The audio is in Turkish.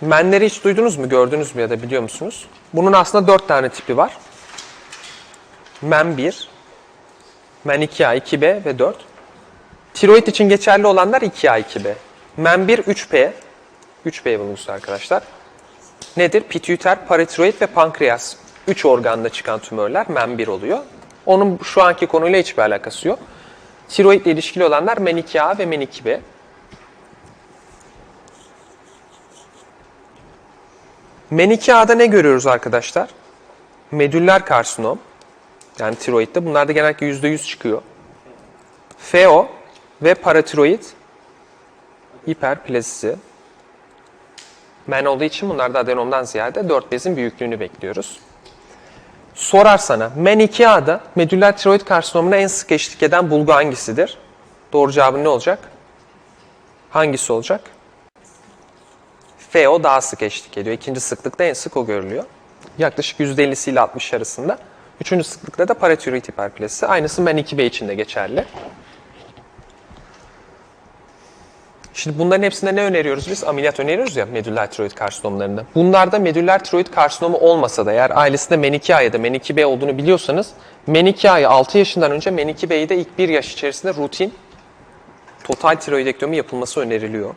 Menleri hiç duydunuz mu, gördünüz mü ya da biliyor musunuz? Bunun aslında dört tane tipi var. Men 1, Men 2A, 2B ve 4. Tiroid için geçerli olanlar 2A, 2B. Men 1, 3P. 3B bulungusu arkadaşlar. Nedir? Pituiter, paratiroid ve pankreas. 3 organda çıkan tümörler men 1 oluyor. Onun şu anki konuyla hiçbir alakası yok. Tiroid ile ilişkili olanlar men 2A ve men 2B. Men 2A'da ne görüyoruz arkadaşlar? Medüller karsinom. Yani tiroidde. Bunlar da genellikle %100 çıkıyor. FO ve paratiroid hiperplazisi. Men olduğu için bunlarda adenomdan ziyade 4 bezin büyüklüğünü bekliyoruz. Sorar sana, men 2A'da medüller tiroid karsinomuna en sık eşlik eden bulgu hangisidir? Doğru cevabın ne olacak? Hangisi olacak? FO daha sık eşlik ediyor. İkinci sıklıkta en sık o görülüyor. Yaklaşık %50'si ile 60 arasında. Üçüncü sıklıkta da paratiroid hiperplazisi. Aynısı men 2B için de geçerli. Şimdi bunların hepsinde ne öneriyoruz biz? Ameliyat öneriyoruz ya medüller tiroid karsinomlarında. Bunlarda medüller tiroid karsinomu olmasa da eğer ailesinde men2A ya da men2B olduğunu biliyorsanız men2A'yı 6 yaşından önce men2B'yi de ilk 1 yaş içerisinde rutin total tiroidektomi yapılması öneriliyor.